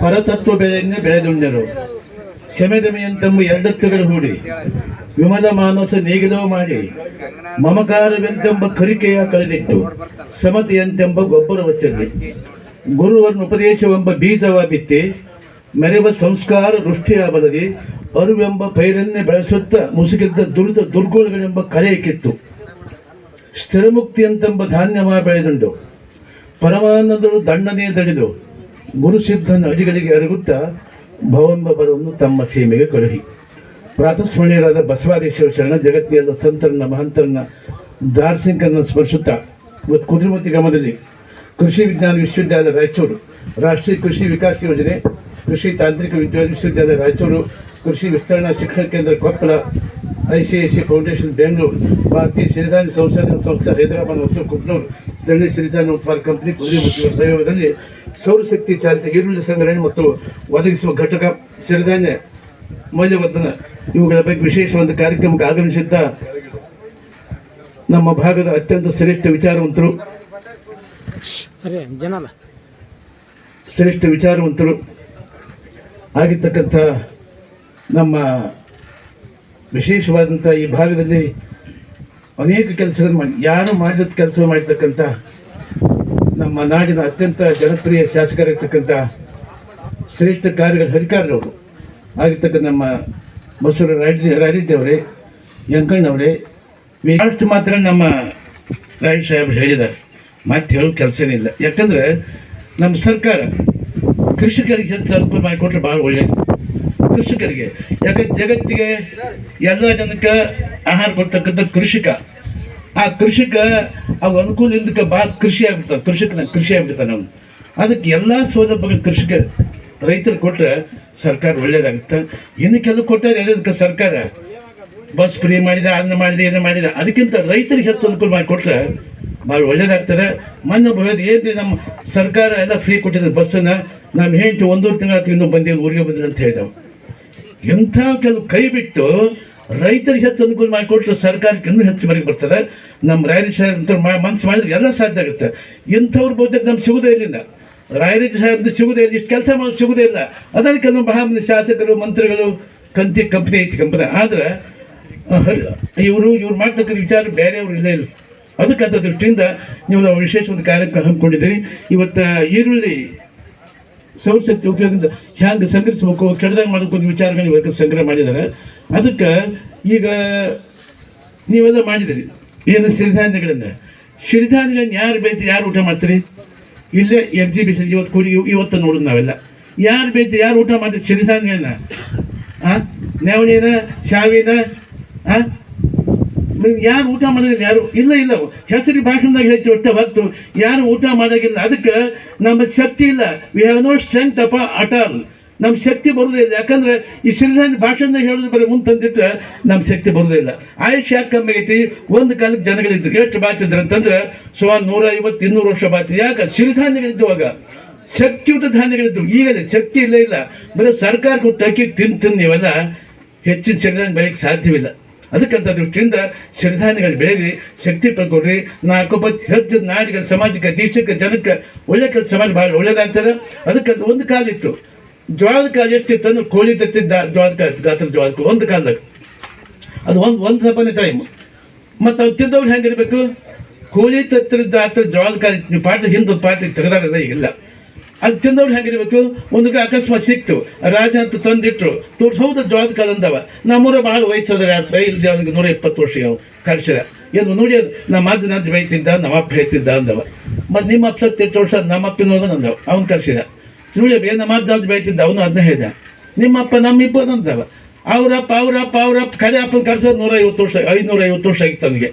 ಪರತತ್ವ ಬೆಳೆಯನ್ನೇ ಬೆಳೆದುಂಡರು. ಶಮೆದಮೆಯಂತೆಂಬ ಎರಡತ್ತುಗಳು ಹೂಡಿ. ವಿಮಲ ಮಾನಸ ನೇಗಿಲೋ ಮಾಡಿ. ಮಮಕಾರವೆಂತೆಂಬ ಕರಿಕೆಯ ಕಳೆದಿಟ್ಟು. ಸಮತೆಯಂತೆಂಬ ಗೊಬ್ಬರ ವಚ್ಚಲಿ. ಗುರುವರನ್ನು ಉಪದೇಶವೆಂಬ ಬೀಜವ ಬಿತ್ತಿ. ಮೆರೆವ ಸಂಸ್ಕಾರ ವೃಷ್ಟಿಯ ಬದಲಿ. ಅರುವೆಂಬ ಪೈರನ್ನೇ ಬೆಳೆಸುತ್ತಾ ಮುಸುಗಿದ್ದ ದುರಿದ ದುರ್ಗುಣಗಳೆಂಬ ಕಲೆ ಕಿತ್ತು ಸ್ಥಿರಮುಕ್ತಿಯಂತೆಂಬ ಧಾನ್ಯವ ಬೆಳೆದುಂಡು. ಪರಮಾನಂದರು ದಂಡನೆ ತಡೆದು ಗುರುಸಿದ್ಧನ ಅಡಿಗಳಿಗೆ ಅರಗುತ್ತಾ ಭವಂಬ ಬರವನ್ನು ತಮ್ಮ ಸೀಮೆಗೆ ಕಳುಹಿ. ಪ್ರಾತಸ್ಮರಣೀಯರಾದ ಬಸವಾದೇಶ್ವರ ಶರಣ ಜಗತ್ತಿಯಾದ ಸಂತರನ್ನ ಮಹಂತರನ್ನ ದಾರ್ಶನಿಕರನ್ನ ಸ್ಮರಿಸುತ್ತಾ ಇವತ್ತು ಕುದುರೆಮತಿ ಗ್ರಾಮದಲ್ಲಿ ಕೃಷಿ ವಿಜ್ಞಾನ ವಿಶ್ವವಿದ್ಯಾಲಯ ರಾಯಚೂರು. ರಾಷ್ಟ್ರೀಯ ಕೃಷಿ ವಿಕಾಸ ಯೋಜನೆ, ಕೃಷಿ ತಾಂತ್ರಿಕ ವಿಜ್ಞಾನ ವಿಶ್ವವಿದ್ಯಾಲಯ ರಾಯಚೂರು ಕೃಷಿ ವಿಸ್ತರಣಾ ಶಿಕ್ಷಣ ಕೇಂದ್ರ Koppal I C I C foundation Bengaluru ಭಾರತೀಯ ಸಿರಿಧಾನ್ಯ ಸಂಶೋಧನಾ ಸಂಸ್ಥೆ ಹೈದರಾಬಾದ್ ಮತ್ತು ಕುಬ್ನೂರು ದಳ್ಳಿ ಸಿರಿಧಾನ್ಯ ಉತ್ಪಾದಕ ಕಂಪನಿ ಕುದುರೆ ಇವರ ಸಹಯೋಗದಲ್ಲಿ ಸೌರಶಕ್ತಿ ಚಾಲಿತ ಈರುಳ್ಳಿ ಸಂಗ್ರಹಣೆ ಮತ್ತು ಒದಗಿಸುವ ಘಟಕ ಸಿರಿಧಾನ್ಯ ಮೌಲ್ಯವರ್ಧನ. ಇವುಗಳ ಬಗ್ಗೆ ವಿಶೇಷ ಒಂದು ಕಾರ್ಯಕ್ರಮಕ್ಕೆ ಆಗಮಿಸಿದ್ದ ನಮ್ಮ ಭಾಗದ ಅತ್ಯಂತ ಶ್ರೇಷ್ಠ ವಿಚಾರವಂತರು. ಸರಿ ಶ್ರೇಷ್ಠ ವಿಚಾರವಂತರು ಆಗಿರ್ತಕ್ಕಂಥ ನಮ್ಮ ವಿಶೇಷವಾದಂಥ ಈ ಭಾಗದಲ್ಲಿ ಅನೇಕ ಕೆಲಸಗಳನ್ನು ಮಾಡಿ, ಯಾರು ಮಾಡಿದ ಕೆಲಸ ಮಾಡಿರ್ತಕ್ಕಂಥ ನಮ್ಮ ನಾಡಿನ ಅತ್ಯಂತ ಜನಪ್ರಿಯ ಶಾಸಕರಾಗಿರ್ತಕ್ಕಂಥ ಶ್ರೇಷ್ಠ ಕಾರ್ಯಗಳ ಹರಿಕಾರರವರು ಆಗಿರ್ತಕ್ಕಂಥ ನಮ್ಮ ಮೈಸೂರು ರಾಜ ರಾಜಿದ್ದೆ ಅವರೇ ಅಷ್ಟು ಮಾತ್ರ ನಮ್ಮ ರಾಜ್ ಸಾಹೇಬ್ ಹೇಳಿದ್ದಾರೆ. ಮತ್ತೆ ಹೇಳೋ ಕೆಲಸನೇ ಇಲ್ಲ ಯಾಕಂದ್ರೆ ನಮ್ಮ ಸರ್ಕಾರ ಕೃಷಿಕರಿಗೆ ಹೆಚ್ಚು ಅನುಕೂಲ ಮಾಡಿಕೊಟ್ರೆ ಭಾಳ ಒಳ್ಳೆಯದು ಕೃಷಿಕರಿಗೆ. ಯಾಕೆ ಜಗತ್ತಿಗೆ ಎಲ್ಲ ಜನಕ್ಕೆ ಆಹಾರ ಕೊಡ್ತಕ್ಕಂಥ ಕೃಷಿಕ. ಆ ಕೃಷಿಕ ಅವು ಅನುಕೂಲ ಇಲ್ಲದಕ್ಕೆ ಭಾಳ ಕೃಷಿ ಆಗ್ಬಿಡ್ತಾನೆ, ಕೃಷಿಕನ ಕೃಷಿ ಆಗ್ಬಿಡ್ತಾನೆ ಅವನು. ಅದಕ್ಕೆ ಎಲ್ಲ ಸೌಲಭ್ಯಗಳು ಕೃಷಿಕ ರೈತರು ಕೊಟ್ಟರೆ ಸರ್ಕಾರ ಒಳ್ಳೇದಾಗುತ್ತೆ. ಇನ್ನು ಕೆಲವು ಕೊಟ್ಟಾರೆ ಎಲ್ಲದಕ್ಕೆ ಸರ್ಕಾರ? ಬಸ್ ಫ್ರೀ ಮಾಡಿದೆ ಅದನ್ನ ಮಾಡಿದೆ, ಇದನ್ನ ಮಾಡಿದೆ. ಅದಕ್ಕಿಂತ ರೈತರಿಗೆ ಹೆಚ್ಚು ಅನುಕೂಲ ಮಾಡಿ ಕೊಟ್ರೆ ಭಾಳ ಒಳ್ಳೇದಾಗ್ತದೆ. ಮೊನ್ನೆ ಬರೋದು ಏನು ನಮ್ಮ ಸರ್ಕಾರ ಎಲ್ಲ ಫ್ರೀ ಕೊಟ್ಟಿದೆ ಬಸ್ಸನ್ನು? ನಾನು ಹೇಳ್ತೀವಿ ಒಂದೂವರೆ ತಿಂಗಳ ಇನ್ನೂ ಬಂದಿದ್ದು ಊರಿಗೆ ಬಂದಿದೆ ಅಂತ ಹೇಳಿದೆವು. ಎಂಥ ಕೆಲವು ಕೈ ಬಿಟ್ಟು ರೈತರಿಗೆ ಹೆಚ್ಚು ಅನುಕೂಲ ಮಾಡಿಕೊಟ್ಟು ಸರ್ಕಾರಕ್ಕೆ ಇನ್ನೂ ಹೆಚ್ಚು ಮನೆಗೆ ಬರ್ತದೆ. ನಮ್ಮ ರಾಯರಿ ಸಾಹೇಬ್ ಮನಸ್ಸು ಮಾಡಿದ್ರೆ ಎಲ್ಲ ಸಾಧ್ಯ ಆಗುತ್ತೆ. ಇಂಥವ್ರ ಬಹುತೇಕ ನಮ್ಗೆ ಸಿಗುದೇ ಇರಲಿಲ್ಲ ರಾಯರಿ ಸಾಹೇಬ್ದು ಸಿಗುದೇ ಇಲ್ಲ, ಇಷ್ಟು ಕೆಲಸ ಮಾಡೋದು ಸಿಗುದೇ ಇಲ್ಲ. ಅದಕ್ಕೆ ಕೆಲವು ಬಹಳ ಮಂದಿ ಶಾಸಕರು, ಮಂತ್ರಿಗಳು, ಕಂತಿ, ಕಂಪ್ನಿ ಐತಿ ಕಂಪನಿ. ಆದ್ರೆ ಇವರು, ಇವ್ರು ಮಾಡ್ತಕ್ಕಂಥ ವಿಚಾರ ಬೇರೆಯವರು ಇಲ್ಲ ಇಲ್ಲ. ಅದಕ್ಕಂಥ ದೃಷ್ಟಿಯಿಂದ ನೀವು ನಾವು ವಿಶೇಷ ಒಂದು ಕಾರ್ಯಕ್ರಮ ಹಮ್ಮಿಕೊಂಡಿದ್ದೀರಿ. ಇವತ್ತು, ಈರುಳ್ಳಿ ಸೌರಶಕ್ತಿ ಉಪಯೋಗದಿಂದ ಹೆಂಗೆ ಸಂಗ್ರಹಿಸ್ಬೇಕು ಕೆಡದಾಗ ಮಾಡಬೇಕು ಅಂತ ವಿಚಾರಗಳು ಇವತ್ತು ಸಂಗ್ರಹ ಮಾಡಿದ್ದಾರೆ ಅದಕ್ಕೆ ಈಗ ನೀವೆಲ್ಲ ಮಾಡಿದಿರಿ. ಏನು ಸಿರಿಧಾನ್ಯಗಳನ್ನ? ಸಿರಿಧಾನ್ಯಗಳನ್ನ ಯಾರು ಬೇಯ್ತು ಯಾರು ಊಟ ಮಾಡ್ತೀರಿ? ಇಲ್ಲೇ ಎಕ್ಸಿಬಿಷನ್ ಇವತ್ತು ಕೂಡಿ ಇವತ್ತು ನೋಡೋದು ನಾವೆಲ್ಲ. ಯಾರು ಬೇಯ್ತು ಯಾರು ಊಟ ಮಾಡ್ತೀರಿ ಸಿರಿಧಾನ್ಯಗಳನ್ನ? ಆ? ನೆವಣಿನ, ಶಾವಿನ ಯಾರು ಊಟ ಮಾಡೋದಿಲ್ಲ ಯಾರು? ಇಲ್ಲ ಇಲ್ಲ. ಹೆಸರಿ ಭಾಷಣದಾಗ ಹೇಳ್ತೀವಿ ಒಟ್ಟ ಹೊತ್ತು. ಯಾರು ಊಟ ಮಾಡೋದಿಲ್ಲ ಅದಕ್ಕೆ ನಮ್ಮ ಶಕ್ತಿ ಇಲ್ಲ. ವಿ ಹ್ಯಾವ್ ನೋ ಸ್ಟ್ರೆಂತ್ ಅಪ ಅಟಾಲ್ ನಮ್ಮ ಶಕ್ತಿ ಬರುವುದಿಲ್ಲ ಯಾಕಂದ್ರೆ ಈ ಸಿರಿಧಾನ್ಯ ಭಾಷಣದಾಗ ಹೇಳೋದು ಬರೀ ಮುಂದೆ ನಮ್ಮ ಶಕ್ತಿ ಬರುವುದಿಲ್ಲ ಆಯುಷ್ ಯಾಕೆ ಕಮ್ಮಿ ಐತಿ ಒಂದು ಕಾಲಕ್ಕೆ ಜನಗಳಿದ್ರು. ಎಷ್ಟು ಬಾತಿದ್ರು ಅಂತಂದ್ರೆ ಸುಮಾರು ನೂರ ಐವತ್ತು, ಇನ್ನೂರು ವರ್ಷ ಬಾತಿ ಯಾಕೆ? ಸಿರಿಧಾನ್ಯಗಳಿದ್ದು ಅವಾಗ ಶಕ್ತಿಯುತ ಧಾನ್ಯಗಳಿದ್ದು ಈಗಲೇ ಶಕ್ತಿ ಇಲ್ಲ ಇಲ್ಲ. ಬರೀ ಸರ್ಕಾರ ಕೊಟ್ಟು ತಿನ್ ನೀವೆಲ್ಲ ಹೆಚ್ಚಿನ ಸಿರಿಧಾನ್ಯ ಬೆಳೆಯಕ್ಕೆ ಸಾಧ್ಯವಿಲ್ಲ. ಅದಕ್ಕಂತ ದೃಷ್ಟಿಯಿಂದ ಸಿರಿಧಾನ್ಯಗಳು ಬೆಳೆದಿ ಶಕ್ತಿ ಪಡ್ಕೊಡ್ರಿ ನಾಲ್ಕು ಪತ್ತು ಹೆಚ್ಚು ನಾಡಿಗೆ ಸಮಾಜಕ್ಕೆ, ದೇಶಕ್ಕೆ, ಜನಕ್ಕೆ ಒಳ್ಳೆ ಕೆಲಸ ಸಮಾಜ ಭಾಳ ಒಳ್ಳೇದಾಗ್ತದೆ ಅದಕ್ಕಂತ ಒಂದು ಕಾಲ ಇತ್ತು. ಜೋಳದ ಕಾಲ ಎಷ್ಟಿತ್ತು ಅಂದ್ರೆ ಕೋಳಿ ತತ್ತಿದ್ದ ಜ್ವಾಳದ ಕಾಲ ಗಾತ್ರ ಜೋಳದ ಒಂದು ಕಾಲದಾಗ. ಅದು ಒಂದು ಒಂದು ಸಪನೆ ಟೈಮ್ ಮತ್ತು ಅವ್ರು ತಿಂದವ್ರು ಹೆಂಗಿರ್ಬೇಕು? ಕೋಳಿ ತತ್ತಿದ್ದ ಆತ ಜೋಳದ ಕಾಲ ಪಾಠ ಹಿಂದೊಂದು ಪಾಠ ತೆಗೆದಾರಲ್ಲ ಈಗಿಲ್ಲ ಅದು ತಿಂದವ್ರು ಹೆಂಗಿರ್ಬೇಕು ಒಂದು ಕಡೆ ಅಕಸ್ಮಾತ್ ಸಿಕ್ತು. ರಾಜ ಅಂತ ತಂದಿಟ್ರು. ತೋರ್ಸೋದು ಜೋಳದ ಕಾಲ ಅಂದವ ನಮ್ಮೂರ ಭಾಳ ವಯಸ್ಸಾದ್ರೆ ಯಾರು? ಇಲ್ಲಿ ಅವ್ನಿಗೆ ನೂರ ಇಪ್ಪತ್ತು ವರ್ಷ ಅವು ಕಳ್ಸಿದ ಏನು, ನೋಡಿ, ಅದು ನಮ್ಮ ಅಜ್ಜ ನಜ್ಜ ಬೈತಿದ್ದ, ನಮ್ಮ ಅಪ್ಪ ಹೇಳ್ತಿದ್ದ ಅಂದವ. ಮತ್ತು ನಿಮ್ಮ ಅಪ್ಪ ಸತ್ತೆಂಟು ವರ್ಷ ನಮ್ಮ ಅಪ್ಪಿನ ನಂದವ. ಅವ್ನು ಕಳ್ಸಿದ ನೋಡಿ ಏನು ನಮ್ಮ ಅಜ್ಜ ಅಜ್ಜ ಬೈತಿದ್ದ, ಅವನು ಅದನ್ನ ಹೇಳಿದ. ನಿಮ್ಮಪ್ಪ ನಮ್ಮ ಇಬ್ಬರು ಅಂದವ ಅವರಪ್ಪ ಅವರಪ್ಪ ಅವರಪ್ಪ ಕಡೆ ಅಪ್ಪನ ಕರ್ಸೋದು ನೂರೈವತ್ತು ವರ್ಷ ಐನೂರ ಐವತ್ತು ವರ್ಷ ಆಗಿತ್ತು ಅವನಿಗೆ.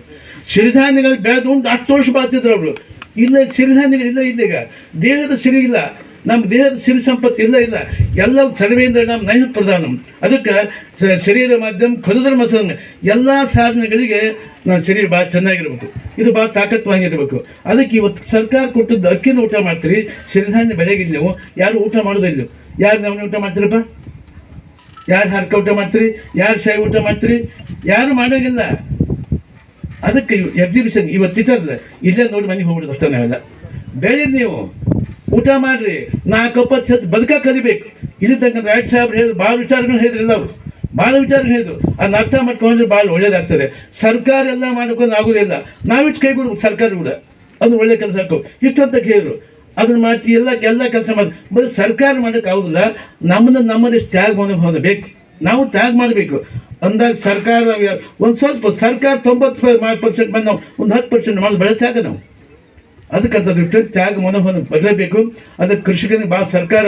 ಸಿರಿಧಾನ್ಯಗಳು ಬೆಳೆದು ಉಂಟು ಅಷ್ಟು ವರ್ಷ ಬಾತಿದ್ರು ಅವಳು. ಇಲ್ಲ ಸಿರಿಧಾನ್ಯಗಳು ಇಲ್ಲ ಈಗ. ದೇಹದ ಸಿರಿ ಇಲ್ಲ. ನಮ್ಮ ದೇಹದ ಸಿರಿ ಸಂಪತ್ತು ಇಲ್ಲ ಇಲ್ಲ. ಎಲ್ಲ ಸರ್ವೇಂದ್ರ ನಮ್ಮ ನೈನ ಪ್ರಧಾನ. ಅದಕ್ಕೆ ಶರೀರ ಮಾಧ್ಯಮ ಖುದಧರ್ಮ ಸಂಘ, ಎಲ್ಲ ಸಾಧನೆಗಳಿಗೆ ನಾನು ಶರೀರ ಭಾಳ ಚೆನ್ನಾಗಿರ್ಬೇಕು. ಇದು ಭಾಳ ತಾಕತ್ವಾಗಿರ್ಬೇಕು ಅದಕ್ಕೆ ಇವತ್ತು ಸರ್ಕಾರ ಕೊಟ್ಟದ್ದು ಅಕ್ಕಿನ ಊಟ ಮಾಡ್ತೀರಿ ಸಿರಿಧಾನ್ಯ ಬೆಳೆಗಿಲ್ಲ ನೀವು. ಯಾರು ಊಟ ಮಾಡೋದಿಲ್ಲ ಯಾರು ನಾವು ಊಟ ಮಾಡ್ತೀರಪ್ಪ? ಯಾರು ಹರ್ಕ ಊಟ ಮಾಡ್ತೀರಿ? ಯಾರು ಶಾಯಿ ಊಟ ಮಾಡ್ತೀರಿ? ಯಾರು ಮಾಡೋಂಗಿಲ್ಲ ಅದಕ್ಕೆ ಎಕ್ಸಿಬಿಷನ್ ಇವತ್ತು ಚಿತ್ರದ ಇಲ್ಲೇ ನೋಡಿ ಮನೆಗೆ ಹೋಗ್ಬಿಡೋದು ಅಷ್ಟೇ ನಾವೆಲ್ಲ. ಬೆಳೀರಿ ನೀವು ಊಟ ಮಾಡ್ರಿ, ನಾಲ್ಕು ಒಪ್ಪತ್ತು ಸತ್ತು ಬದುಕ ಕಲಿಬೇಕು. ಇಲ್ಲಿ ತನಕ ರಾಜ್ ಸಾಹೇಬ್ರು ಹೇಳಿದ್ರು ಭಾಳ ವಿಚಾರಗಳು ಹೇಳಿದ್ರಲ್ಲ ಅವರು ಭಾಳ ವಿಚಾರಗಳು ಹೇಳಿದ್ರು. ಅದನ್ನ ಅರ್ಥ ಮಾಡ್ಕೊಂಡ್ರೆ ಭಾಳ ಒಳ್ಳೇದಾಗ್ತದೆ. ಸರ್ಕಾರ ಎಲ್ಲ ಮಾಡ್ಕೊಂಡು ಆಗೋದಿಲ್ಲ ನಾವಿಟ್ಟು ಕೈ ಬಿಡ್ಬೇಕು ಸರ್ಕಾರ ಕೂಡ. ಅದು ಒಳ್ಳೆ ಕೆಲಸ ಹಾಕು. ಇಷ್ಟಂತ ಕೇಳಿದ್ರು ಅದನ್ನ ಮಾಡ್ತಿ ಎಲ್ಲ ಎಲ್ಲ ಕೆಲಸ ಮಾಡಿ ಬರೀ ಸರ್ಕಾರ ಮಾಡೋಕೆ ಆಗುದಿಲ್ಲ ನಮ್ಮನ್ನ ನಮ್ಮದೇ ತ್ಯಾಗ ಮಾಡಬೇಕು ಬೇಕು. ನಾವು ತ್ಯಾಗ ಮಾಡಬೇಕು. ಅಂದಾಗ ಸರ್ಕಾರ ಒಂದು ಸ್ವಲ್ಪ ಸರ್ಕಾರ ತೊಂಬತ್ತು ಪರ್ಸೆಂಟ್ ಬಂದು ನಾವು ಒಂದು ಹತ್ತು ಪರ್ಸೆಂಟ್ ಮಾಡಿ ಬೆಳೆಸಾಕ ನಾವು. ಅದಕ್ಕೆ ಅಂತ ದೃಷ್ಟಿ ತ್ಯಾಗ ಮನೋಭಾವನ ಬದಲಬೇಕು. ಅದಕ್ಕೆ ಕೃಷಿಕನಿಗೆ ಭಾಳ ಸರ್ಕಾರ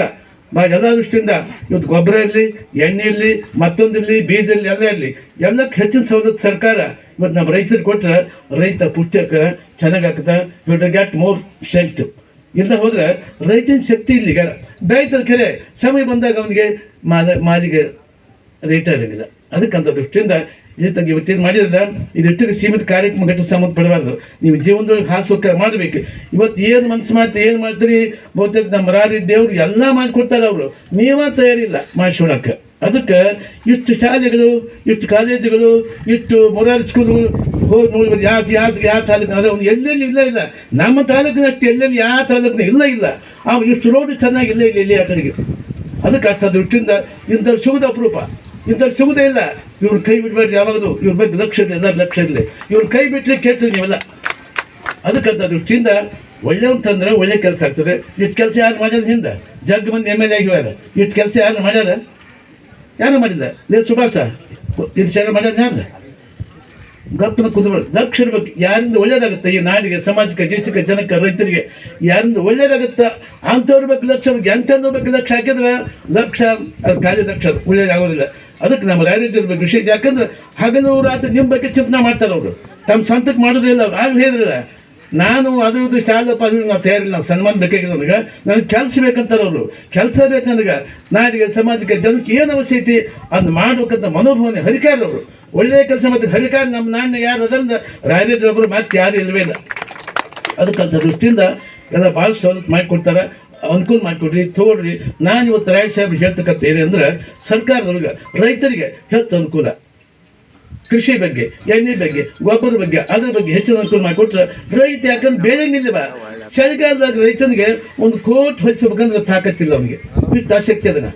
ಭಾಳ ಎಲ್ಲ ದೃಷ್ಟಿಯಿಂದ ಇವತ್ತು ಗೊಬ್ಬರ ಇರಲಿ, ಎಣ್ಣೆ ಇರಲಿ ಮತ್ತೊಂದಿರಲಿ ಬೀಜ ಇರಲಿ, ಎಲ್ಲ ಇರಲಿ. ಎಲ್ಲಕ್ಕೆ ಹೆಚ್ಚಿನ ಸವಲತ್ತು ಸರ್ಕಾರ ಇವತ್ತು ನಮ್ಮ ರೈತರಿಗೆ ಕೊಟ್ಟರೆ ರೈತ ಹಾಕ ಚೆನ್ನಾಗಿ ಆಗ್ತದೆ you got get more strength ಇಲ್ಲ ಹೋದ್ರೆ ರೈತನ ಶಕ್ತಿ ಇಲ್ಲ ಈಗ ಬೆಳೀತದ ಖರೆ ಸಮಯ ಬಂದಾಗ ಅವನಿಗೆ ಮಾದ ಮಾಲಿಗೆ ರೇಟ್ ಇರೋದಿಲ್ಲ ಅದಕ್ಕಂತ ದೃಷ್ಟಿಯಿಂದ ಇದಕ್ಕೆ ಇವತ್ತೇನು ಮಾಡಿದ್ರೆ ಇದಿಟ್ಟಿಗೆ ಸೀಮಿತ ಕಾರ್ಯಕ್ರಮ ಸಂಬಂಧ ಪಡಬಾರ್ದು ನೀವು ಜೀವನದೊಳಗೆ ಹಾಸೋಕ ಮಾಡಬೇಕು. ಇವತ್ತು ಏನು ಮನಸ್ಸು ಮಾಡ್ತೀರಿ ಏನು ಮಾಡ್ತೀರಿ? ಬಹುತೇಕ ನಮ್ಮ ದೇವ್ರು ಎಲ್ಲ ಮಾಡಿಕೊಡ್ತಾರೆ ಅವರು. ನೀವೇ ತಯಾರಿಲ್ಲ ಮಾಡಿಸೋಣಕ್ಕೆ. ಅದಕ್ಕೆ ಇಷ್ಟು ಶಾಲೆಗಳು, ಇಷ್ಟು ಕಾಲೇಜುಗಳು, ಇಷ್ಟು ಮೊರಾರಿ ಸ್ಕೂಲ್ಗಳು ಹೋಗಿ ನೋಡ್ಬೋದು ಯಾವ ಯಾವ ಯಾವ ತಾಲೂಕು ಅದೇ ಅವ್ನು ಎಲ್ಲೆಲ್ಲಿ ಇಲ್ಲ ಇಲ್ಲ. ನಮ್ಮ ತಾಲೂಕಿನಷ್ಟು ಎಲ್ಲೆಲ್ಲಿ ಯಾವ ತಾಲೂಕಿನ ಇಲ್ಲ ಇಲ್ಲ. ಅವ್ನು ಇಷ್ಟು ರೋಡ್ ಚೆನ್ನಾಗಿ ಇಲ್ಲ ಇಲ್ಲ, ಇಲ್ಲಿ ಆ ಕಡೆಗೆ. ಅದಕ್ಕೆ ಅಷ್ಟು ದೃಷ್ಟಿಯಿಂದ ಇಂಥ ಶುಭದ ಅಪರೂಪ. ಇಂಥವ್ರು ಸಿಗುದೇ ಇಲ್ಲ. ಇವ್ರ ಕೈ ಬಿಡ್ಬೇಡ್ರಿ ಯಾವಾಗಲೂ ಇವ್ರ ಬಗ್ಗೆ ಲಕ್ಷ ಇರಲಿ ಎಲ್ಲ ಲಕ್ಷ ಇರಲಿ. ಇವ್ರ ಕೈ ಬಿಟ್ಟರೆ ಕೇಳ್ತೀವಿ ನೀವೆಲ್ಲ. ಅದಕ್ಕಂತ ದೃಷ್ಟಿಯಿಂದ ಒಳ್ಳೆಯವಂತಂದ್ರೆ ಒಳ್ಳೆ ಕೆಲಸ ಆಗ್ತದೆ. ಇಷ್ಟು ಕೆಲಸ ಯಾರು ಮಾಡ್ಯಾರ ಹಿಂದೆ? ಜಗ್ ಮಂದಿ ಎಂ ಎಲ್ ಎ ಆಗಿವ್ಯಾರ. ಇಷ್ಟು ಕೆಲಸ ಯಾರು ಮಾಡ್ಯಾರ? ಯಾರು ಮಾಡಿಲ್ಲ? ಲೇ ಸುಭಾಸ, ಇಷ್ಟು ಚೆನ್ನಾಗಿ ಮಾಡ್ಯಾರ ಯಾರು? ಗಪ್ಪನ ಕುದುಗಳು ಲಕ್ಷ ಇರ್ಬೇಕು ಯಾರಿಂದ ಒಳ್ಳೇದಾಗುತ್ತೆ ಈ ನಾಡಿಗೆ, ಸಮಾಜಕ್ಕೆ, ದೇಶಕ್ಕೆ, ಜನಕ್ಕೆ, ರೈತರಿಗೆ ಯಾರಿಂದ ಒಳ್ಳೇದಾಗುತ್ತೆ ಅಂಥವ್ರು ಬೇಕು ಲಕ್ಷ ಎಂಥವ್ರು ಲಕ್ಷ ಹಾಕಿದ್ರೆ ಲಕ್ಷ, ಅದು ಖಾಲಿ ಲಕ್ಷ ಒಳ್ಳೇದಾಗೋದಿಲ್ಲ ಅದಕ್ಕೆ ನಮ್ಮ ರಾಜಕೀಯ ಇರಬೇಕು ವಿಶೇಷ, ಯಾಕಂದ್ರೆ ಹಗಲು ರಾತ್ರಿ ನಿಮ್ಮ ಬಗ್ಗೆ ಚಿಂತನೆ ಮಾಡ್ತಾರೆ ಅವರು. ತಮ್ಮ ಸ್ವಂತಕ್ಕೆ ಮಾಡೋದಿಲ್ಲ ಅವ್ರು. ಆಗ ಹೇಳಿದ್ರಲ್ಲ ನಾನು ಅದು ಇದು ಶಾಲೆ ಪದವಿ ನಾವು ತಯಾರಿಲ್ಲ ನಾವು ಸನ್ಮಾನ ಬೇಕಾಗಿದೆ ನನಗೆ. ನನಗೆ ಕೆಲಸ ಬೇಕಂತಾರೆ ಅವರು ಕೆಲಸ ಬೇಕು ನನಗೆ. ನಾಡಿಗೆ ಸಮಾಜಕ್ಕೆ ಜನಕ್ಕೆ ಏನು ಅವಶ್ಯ ಐತಿ ಅದನ್ನು ಮಾಡ್ಬೇಕಂತ ಮನೋಭಾವನೆ ಹರಿಕಾರವರು ಒಳ್ಳೆಯ ಕೆಲಸ ಮತ್ತು ಹರಿಕಾರ ನಮ್ಮ ನಾಣ್ಯ ಯಾರು ಅದರಿಂದ ರಾಯರೇಜ್ ಒಬ್ಬರು ಮತ್ತೆ ಯಾರು ಇಲ್ಲವೇ ಇಲ್ಲ. ಅದಕ್ಕಂತ ದೃಷ್ಟಿಯಿಂದ ಎಲ್ಲ ಭಾಳ ಸವಲತ್ತು ಮಾಡಿಕೊಡ್ತಾರೆ. ಅನುಕೂಲ ಮಾಡಿಕೊಡ್ರಿ ತೋಡ್ರಿ ನಾನು ಇವತ್ತು ರಾಯ್ ಸಾಹೇಬ್ ಹೇಳ್ತಕ್ಕಂಥ ಏನಂದ್ರೆ ಅಂದ್ರೆ ಸರ್ಕಾರದೊಳಗೆ ರೈತರಿಗೆ ಹೆಚ್ಚು ಅನುಕೂಲ. ಕೃಷಿ ಬಗ್ಗೆ, ಎಣ್ಣೆ ಬಗ್ಗೆ, ಗೊಬ್ಬರ ಬಗ್ಗೆ, ಅದ್ರ ಬಗ್ಗೆ ಹೆಚ್ಚಿನ ಅನುಕೂಲ ಮಾಡಿಕೊಟ್ರೆ ರೈತ ಯಾಕಂದ್ರೆ ಬೇರೆ ನಿಲ್ಲವ ಚಳಿಗಾಲದಾಗ ರೈತನಿಗೆ ಒಂದು ಕೋಟ್ ಹೊಚ್ಚಬೇಕಂದ್ರೆ ತಾಕತ್ತಿಲ್ಲ ಅವನಿಗೆ. ಇಷ್ಟು ಆಸಕ್ತಿ ಅದನ್ನ.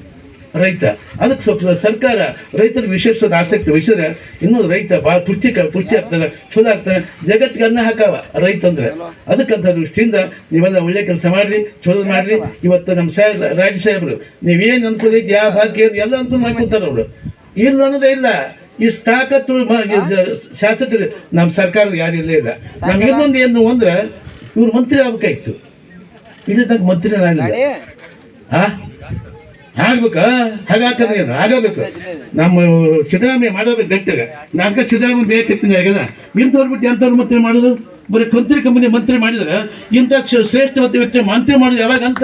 ರೈತ, ಅದಕ್ಕೆ ಸ್ವಲ್ಪ ಸರ್ಕಾರ ರೈತರಿಗೆ ವಿಶೇಷ ಆಸಕ್ತಿ ವಹಿಸಿದ್ರೆ ಇನ್ನೂ ರೈತ ಭಾಳ ಪುಷ್ಟಿ ಪುಷ್ಟಿ ಆಗ್ತಾನೆ, ಚಲೋ ಆಗ್ತಾನೆ, ಜಗತ್ತಿಗೆ ಅನ್ನ ಹಾಕವ ರೈತ ಅಂದ್ರೆ. ಅದಕ್ಕಂತ ದೃಷ್ಟಿಯಿಂದ ನೀವೆಲ್ಲ ಒಳ್ಳೆ ಕೆಲಸ ಮಾಡ್ರಿ, ಚಲೋ ಮಾಡ್ರಿ. ಇವತ್ತು ನಮ್ಮ ಸಾಹೇಬ್ ರಾಜ್ಯ ಸಾಹೇಬರು, ನೀವೇನು ಅನುಕೂಲ ಯಾವ ಏನು ಎಲ್ಲ ಅನುಕೂಲ ಮಾಡ್ಕೊತಾರೆ ಅವರು. ಇಲ್ಲ ಅನ್ನೋದೇ ಇಲ್ಲ. ಇಷ್ಟು ತಾಕತ್ತು ಶಾಸಕರು ನಮ್ಮ ಸರ್ಕಾರದ ಯಾರು ಇಲ್ಲ. ಇಲ್ಲ ನಮ್ಗೆ ಇನ್ನೊಂದು ಏನು ಅಂದ್ರೆ ಇವ್ರು ಮಂತ್ರಿ ಆಗ್ಬೇಕಾಯ್ತು. ಇಲ್ಲಿ ತನಕ ಮಂತ್ರಿ ಹಾ? ಆಗ್ಬೇಕಾ? ಹಾಗಾಕಂದ್ರೆ ಏನು? ಆಗಬೇಕು. ನಮ್ಮ ಸಿದ್ದರಾಮಯ್ಯ ಮಾಡಬೇಕು ಗಟ್ಟಿಗೆ ನಾಲ್ಕ ಸಿದ್ದರಾಮಯ್ಯ ಬೇಕಿತ್ತು ಯಾಕಂದ್ರೆ ನಿಮ್ ಬಿಟ್ಟು ಎಂತವ್ರು ಮಂತ್ರಿ ಮಾಡೋದು? ಬರೀ ಕಂತ್ರಿ ಕಂಪನಿ ಮಂತ್ರಿ ಮಾಡಿದರೆ ಇಂಥ ಕ್ಷ- ಶ್ರೇಷ್ಠ ಮತ್ತು ವ್ಯಕ್ತಿ ಮಂತ್ರಿ ಮಾಡೋದು ಯಾವಾಗ ಅಂತ?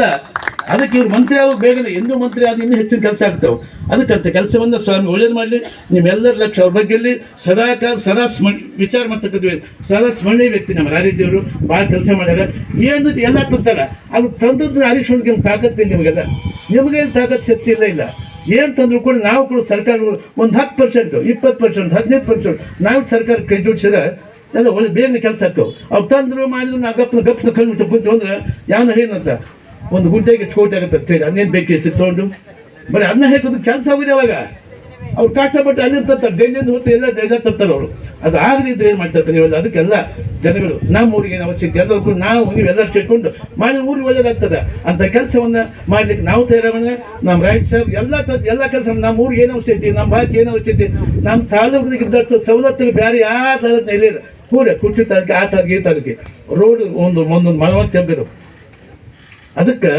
ಅದಕ್ಕೆ ಇವ್ರು ಮಂತ್ರಿ ಆಗೋದು ಬೇಗನೆ ಇನ್ನೂ ಮಂತ್ರಿ ಆದ ಇನ್ನೂ ಹೆಚ್ಚಿನ ಕೆಲಸ ಆಗ್ತಾವೆ. ಅದಕ್ಕಂತ ಕೆಲಸವನ್ನು ಸ್ವಾಮಿ ಒಳ್ಳೇದು ಮಾಡಲಿ. ನಿಮ್ಮೆಲ್ಲರ ಲಕ್ಷ ಅವ್ರ ಬಗ್ಗೆ ಸದಾ ಕಾಲ ಸದಾ ಸ್ಮ ವಿಚಾರ ಮಾಡ್ತಕ್ಕಂಥ ಸದಾ ಸ್ಮರಣೀಯ ವ್ಯಕ್ತಿ ನಮ್ಮ ರಾಜೇಜಿಯವರು ಭಾಳ ಕೆಲಸ ಮಾಡ್ಯಾರ. ಏನು ಎಲ್ಲ ತಂತಾರ ಅದು ತಂದದ್ದು ಹರೀಶ್ ನಿಮ್ಗೆ ತಾಕತ್ತಿಲ್ಲ ನಿಮಗೆಲ್ಲ? ನಿಮಗೇನು ತಾಕತ್ತು ಶಕ್ತಿ ಇಲ್ಲ ಇಲ್ಲ. ಏನು ತಂದ್ರು ಕೂಡ ನಾವು ಕೂಡ ಸರ್ಕಾರ ಒಂದು ಹತ್ತು ಪರ್ಸೆಂಟ್, ಇಪ್ಪತ್ತು ಪರ್ಸೆಂಟ್, ಹದಿನೈದು ಪರ್ಸೆಂಟ್. ನಾವು ಸರ್ಕಾರ ಕೈ ಜೋಡಿಸಿದ್ರೆ ಎಲ್ಲ ಒಳ್ಳೆ ಬೇರೆ ಕೆಲಸ ಆಗ್ತವೆ ಅವ್ರು ತಂದ್ರು, ಮಾಡಿದ್ರು, ನಾ ಗಪ್ಪನ ಗಪ್ಪನ ಕಣ್ಬಿಟ್ಟು ಕೂತು ಅಂದ್ರೆ ಯಾವನ ಏನಂತ? ಒಂದು ಗುಡ್ಡೆಗೆ ಎಷ್ಟು ಆಗುತ್ತೆ ಅಂತ ಹೇಳಿ ಬೇಕು ಎಷ್ಟು ತೊಗೊಂಡು ಬರೀ ಅನ್ನ ಹೇಳ್ಕೊಂಡು ಕೆಲಸ ಆಗಿದೆ ಅವಾಗ. ಅವ್ರು ಕಷ್ಟಪಟ್ಟು ಅಲ್ಲಿ ತರ್ತಾರೆ ಹೊತ್ತು ಎಲ್ಲ ಎಲ್ಲ ತರ್ತಾರೆ ಅವರು. ಅದು ಆಗದಿದ್ರೆ ಏನು ಮಾಡ್ತಾರೆ ನೀವೆಲ್ಲ ಅದಕ್ಕೆಲ್ಲ ಜನಗಳು ನಮ್ಮ ಊರಿಗೆ ಅವಶ್ಯಕತೆ ಎಲ್ಲರಿಗೂ ನಾವು ನೀವೆಲ್ಲ ಸೇರ್ಕೊಂಡು ಮಾಡಿದ ಊರಿಗೆ ಒಳ್ಳೇದಾಗ್ತದೆ. ಅಂತ ಕೆಲಸವನ್ನ ಮಾಡ್ಲಿಕ್ಕೆ ನಾವು ತಯಾರಾಗೋಣ. ನಮ್ಮ ರೈಟ್ ಸಾಹೇಬ್ ಎಲ್ಲ ಎಲ್ಲ ಕೆಲಸ ನಮ್ಮ ಊರಿಗೆ ಏನು ಅವಶ್ಯಕತೆ ನಮ್ಮ ಭಾಗಕ್ಕೆ ಏನು ಅವಶ್ಯಕತೆ ನಮ್ಮ ತಾಲೂಕಿಗೆ ಇದ್ದಷ್ಟು ಸವಲತ್ತುಗಳು ಬೇರೆ ಯಾವ ತಾಲೂಕಿನ ಇಲ್ಲ. ಪೂರ ಕುಟ್ಟಿ ತನಕ ಆ ತನಕ ಈ ತನಕ ರೋಡ್ ಒಂದು ಒಂದೊಂದು ಮನವತ್ತು ತೆಗೆದು ಅದಕ್ಕೆ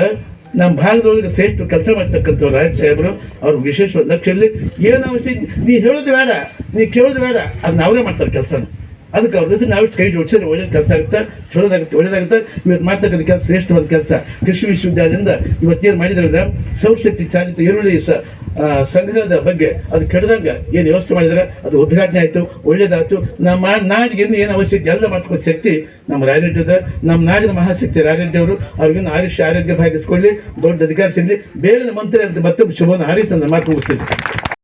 ನಮ್ಮ ಭಾಗದೊಳಗೆ ಸೇಟ್ ಕೆಲಸ ಮಾಡ್ತಕ್ಕಂಥ ರಾಯ್ ಸಾಹೇಬರು, ಅವ್ರ ವಿಶೇಷ ಲಕ್ಷ್ಯದಲ್ಲಿ ಏನು ಅವಶ್ಯ ನೀ ಹೇಳೋದು ಬೇಡ, ನೀ ಕೇಳೋದು ಬೇಡ ಅದನ್ನ ಅವರೇ ಮಾಡ್ತಾರೆ ಕೆಲಸನ. ಅದಕ್ಕೆ ಅವ್ರ ಜೊತೆ ನಾವು ಕೈ ಜೋಡಿಸಿದ್ರೆ ಒಳ್ಳೇದು ಕೆಲಸ ಆಗುತ್ತೆ, ಚಲೋದಾಗುತ್ತೆ, ಒಳ್ಳೇದಾಗುತ್ತೆ. ಇವತ್ತು ಮಾಡ್ತಕ್ಕಂಥ ಕೆಲಸ, ಶ್ರೇಷ್ಠವಾದ ಕೆಲಸ. ಕೃಷಿ ವಿಶ್ವವಿದ್ಯಾಲಯದಿಂದ ಇವತ್ತೇನು ಮಾಡಿದ್ರಲ್ಲ ಸೌರಶಕ್ತಿ ಚಾಲಿತ ಈರುಳ್ಳಿ ಸಂಗ್ರಹದ ಬಗ್ಗೆ ಅದು ಕೆಡದಂಗೆ ಏನು ವ್ಯವಸ್ಥೆ ಮಾಡಿದ್ರೆ ಅದು ಉದ್ಘಾಟನೆ ಆಯಿತು, ಒಳ್ಳೇದಾಯ್ತು. ನಮ್ಮ ನಾಡಿಗೆ ಏನು ಅವಶ್ಯಕತೆ, ಎಲ್ಲ ಮಾಡ್ಕೋ ಶಕ್ತಿ ನಮ್ಮ ರಾಯರೆಡ್ಡಿದೆ ನಮ್ಮ ನಾಡಿನ ಮಹಾಶಕ್ತಿ ರಾಯರೆಡ್ಡಿ ಅವರು ಅವ್ರಿಗಿನ್ನು ಆಯುಷ್ಯ, ಆರೋಗ್ಯ ಭಾಗಿಸ್ಕೊಳ್ಳಿ ದೊಡ್ಡ ಅಧಿಕಾರ ಸಿಗಲಿ. ಬೇರೆ ಮಂತ್ರಿ ಅಂತ ಮತ್ತೊಬ್ಬ ಶುಭವನ್ನು ಹಾರಿಸಿ ಮಾತು ಮುಗಿಸ್ತೀನಿ.